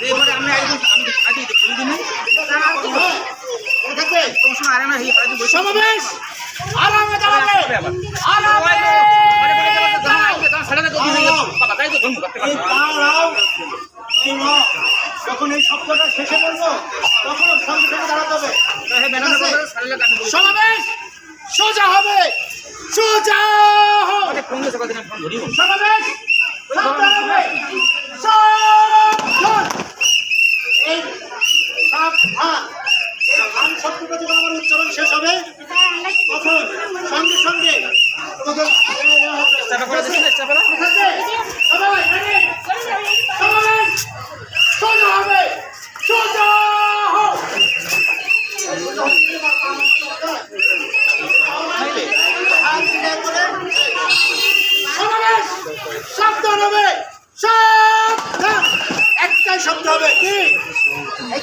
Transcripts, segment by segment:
এবারে আমি একদম আমি আগে বলে দিন সমাবেশ! আরামে দাঁড়াবে! আরামে যখন এই শব্দটা শেষে বলব তখন সঙ্গে সঙ্গে দাঁড়াতে হবে সমাবেশ সোজা হবে সোজা হবে! সমাবেশ সাবধান হবে সাবধান এই সাবধান এই ধান শব্দটা যখন আমার উচ্চারণ শেষ হবে। তখন সঙ্গে সঙ্গে সোজা হবে। সোজা সাবধান হবে। সাবধান। একটাই শব্দ হবে। কি? এই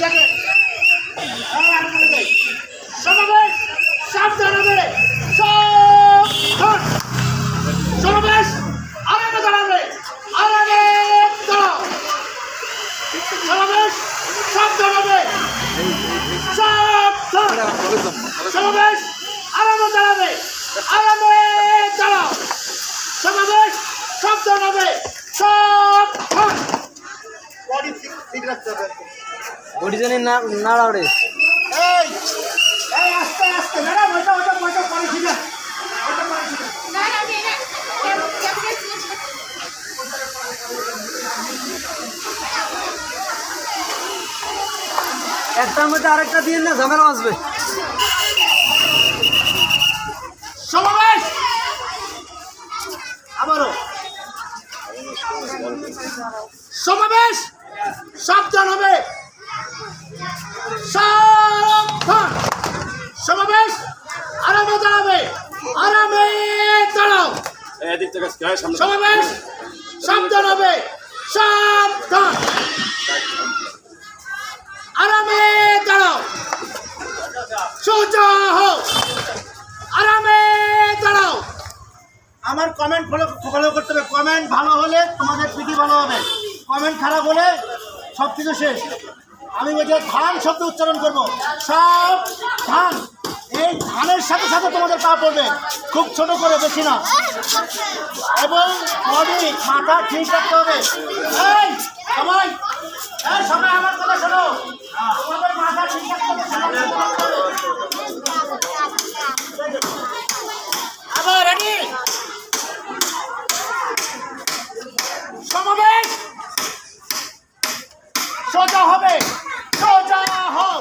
সমাবেশ সমাবেশ আরামে দাঁড়াবে আরামে দাঁড়াও সমাবেশ সাবধান হবে। সাবধান। বডি ঠিক রাখতে হবে। বডি জানি না নাড়াওড়ে এই এই আস্তে আস্তে ম্যাডাম ওইটা একটার মধ্যে আরেকটা দিয়ে না ঝামেলা আসবে সমাবেশ! আবারও। সমাবেশ! সাবধান হবে। সাবধান। সমাবেশ! আরামে দাঁড়াবে। আরামে দাঁড়াও। সমাবেশ! সাবধান হবে। সাবধান। আমার কমেন্ট ফলো ফলো করতে হবে। কমেন্ট ভালো হলে তোমাদের পিটি ভালো হবে। কমেন্ট খারাপ হলে সব কিছু শেষ। আমি বলছি, ধান শব্দ উচ্চারণ করব। সব ধান। এই ধানের সাথে সাথে তোমাদের পা পড়বে। খুব ছোট করে, বেশি না। এবং বডি, মাথা ঠিক রাখতে হবে। 好，倍到家，好。